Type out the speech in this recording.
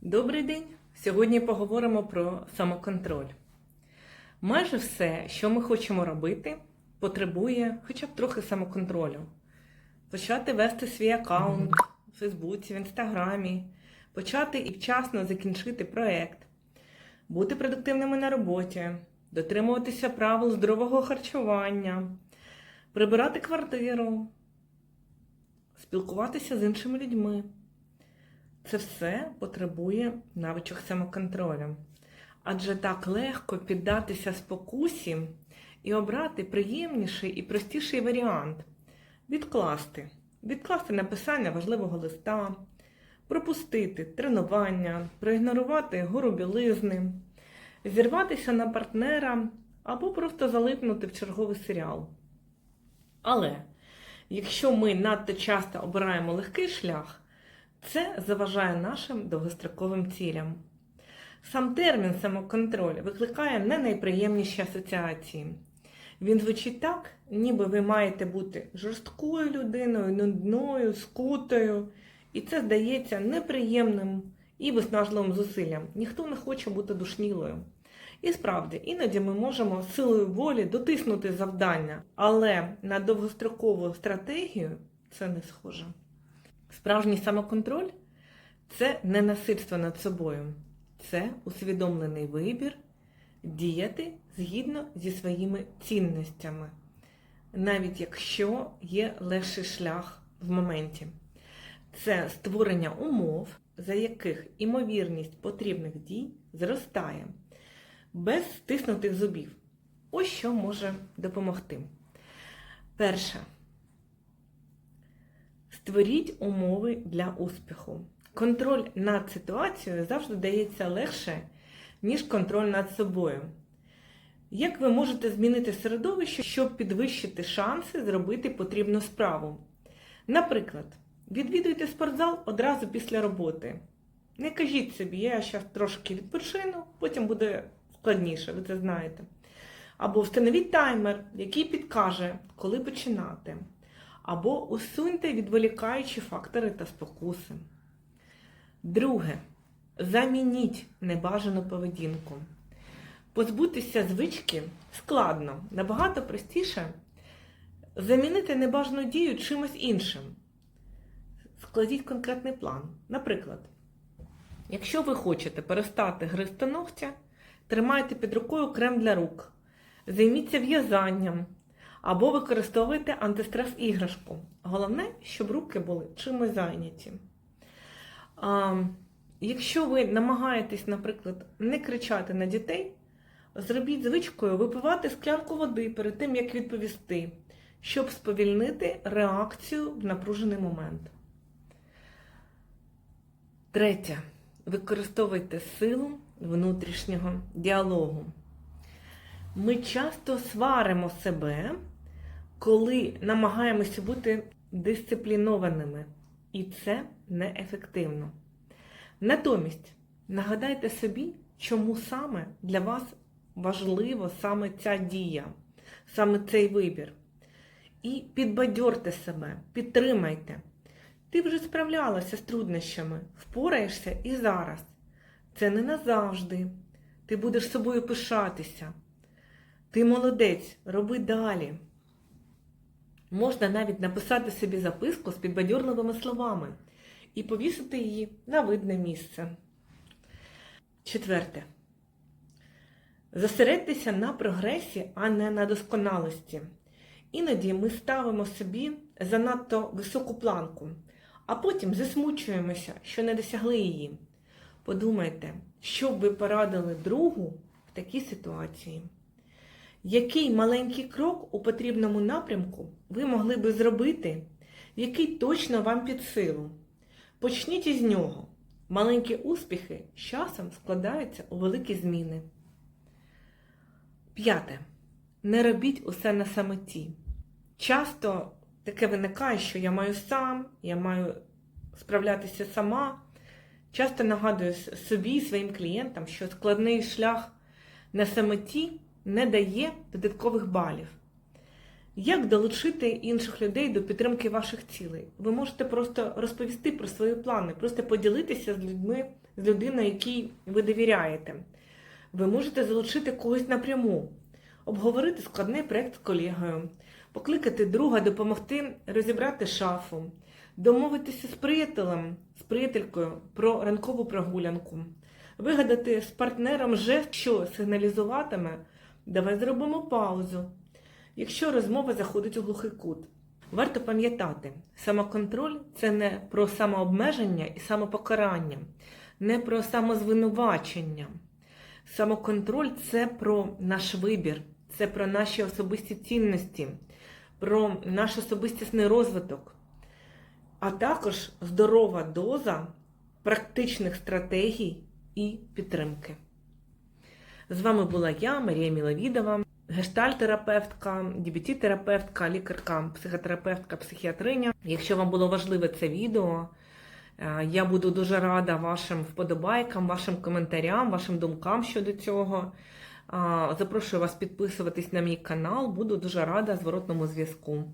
Добрий день! Сьогодні поговоримо про самоконтроль. Майже все, що ми хочемо робити, потребує хоча б трохи самоконтролю. Почати вести свій аккаунт у Фейсбуці, в Інстаграмі, почати і вчасно закінчити проект, бути продуктивними на роботі, дотримуватися правил здорового харчування, прибирати квартиру, спілкуватися з іншими людьми. Це все потребує навичок самоконтролю. Адже так легко піддатися спокусі і обрати приємніший і простіший варіант відкласти. Відкласти написання важливого листа, пропустити тренування, проігнорувати гору білизни, зірватися на партнера або просто залипнути в черговий серіал. Але якщо ми надто часто обираємо легкий шлях, це заважає нашим довгостроковим цілям. Сам термін самоконтроль викликає не найприємніші асоціації. Він звучить так, ніби ви маєте бути жорсткою людиною, нудною, скутою, і це здається неприємним і виснажливим зусиллям. Ніхто не хоче бути душнілою. І справді, іноді ми можемо силою волі дотиснути завдання, але на довгострокову стратегію це не схоже. Справжній самоконтроль це не насильство над собою, це усвідомлений вибір діяти згідно зі своїми цінностями, навіть якщо є легший шлях в моменті. Це створення умов, за яких імовірність потрібних дій зростає, без стиснутих зубів. Ось що може допомогти. Перше. Створіть умови для успіху. Контроль над ситуацією завжди дається легше, ніж контроль над собою. Як ви можете змінити середовище, щоб підвищити шанси зробити потрібну справу? Наприклад, відвідуйте спортзал одразу після роботи. Не кажіть собі, я зараз трошки відпочину, потім буде складніше, ви це знаєте. Або встановіть таймер, який підкаже, коли починати або усуньте відволікаючі фактори та спокуси. Друге. Замініть небажану поведінку. Позбутися звички складно, набагато простіше замінити небажану дію чимось іншим. Складіть конкретний план. Наприклад, якщо ви хочете перестати гризти ногтя, тримайте під рукою крем для рук, займіться в'язанням, або використовуйте антистрес іграшку. Головне, щоб руки були чимось зайняті. А, Якщо ви намагаєтесь, наприклад, не кричати на дітей, зробіть звичкою випивати склянку води перед тим, як відповісти, щоб сповільнити реакцію в напружений момент. Третє. Використовуйте силу внутрішнього діалогу. Ми часто сваримо себе, коли намагаємося бути дисциплінованими, і це неефективно. Натомість нагадайте собі, чому саме для вас важливо саме ця дія, саме цей вибір. І підбадьорте себе, підтримайте. Ти вже справлялася з труднощами, впораєшся і зараз. Це не назавжди. Ти будеш собою пишатися. Ти молодець, роби далі. Можна навіть написати собі записку з підбадьорливими словами і повісити її на видне місце. Четверте. Зосередьтеся на прогресі, а не на досконалості. Іноді ми ставимо собі занадто високу планку, а потім засмучуємося, що не досягли її. Подумайте, що б ви порадили другу в такій ситуації. Який маленький крок у потрібному напрямку ви могли би зробити, який точно вам під силу? Почніть із нього. Маленькі успіхи з часом складаються у великі зміни. П'яте. Не робіть усе на самоті. Часто таке виникає, що я маю сам, я маю справлятися сама. Часто нагадую собі і своїм клієнтам, що складний шлях на самоті не дає додаткових балів. Як долучити інших людей до підтримки ваших цілей? Ви можете просто розповісти про свої плани, просто поділитися з людьми, з людиною, якій ви довіряєте. Ви можете залучити когось напряму, обговорити складний проєкт з колегою, покликати друга допомогти розібрати шафу, домовитися з приятелем, з приятелькою про ранкову прогулянку, вигадати з партнером жест, що сигналізуватиме, давай зробимо паузу. Якщо розмова заходить у глухий кут. Варто пам'ятати, самоконтроль це не про самообмеження і самопокарання, не про самозвинувачення. Самоконтроль це про наш вибір, це про наші особисті цінності, про наш особистісний розвиток, а також здорова доза практичних стратегій і підтримки. З вами була я, Марія Міловідова, гештальтерапевтка, дібіті-терапевтка, лікарка, психотерапевтка, психіатриня. Якщо вам було важливе це відео, е, я буду дуже рада вашим вподобайкам, вашим коментарям, вашим думкам щодо цього. Запрошую вас підписуватись на мій канал, буду дуже рада зворотному зв'язку.